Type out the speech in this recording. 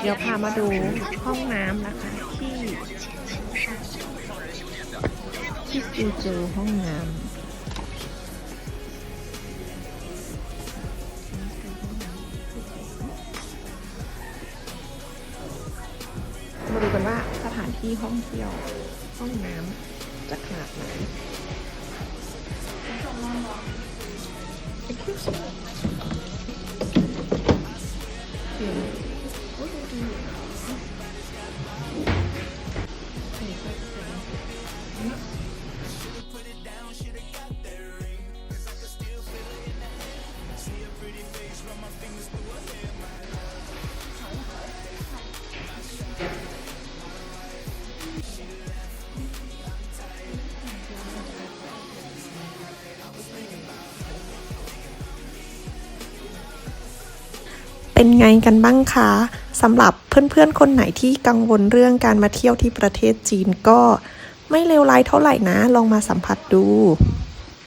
เดี๋ยวพามาดูห้องน้ำนะคะ ที่ที่จูโจห้องน้ำมาดูกันว่าสถานที่ท่องเที่ยว ห้องน้ำจะขนาดไหนเดี๋ยว โอ้ยดูดี เป็นไงกันบ้างคะสำหรับเพื่อนๆ คนไหนที่กังวลเรื่องการมาเที่ยวที่ประเทศจีนก็ไม่เลวร้ายเท่าไหร่นะ ลองมาสัมผัสดู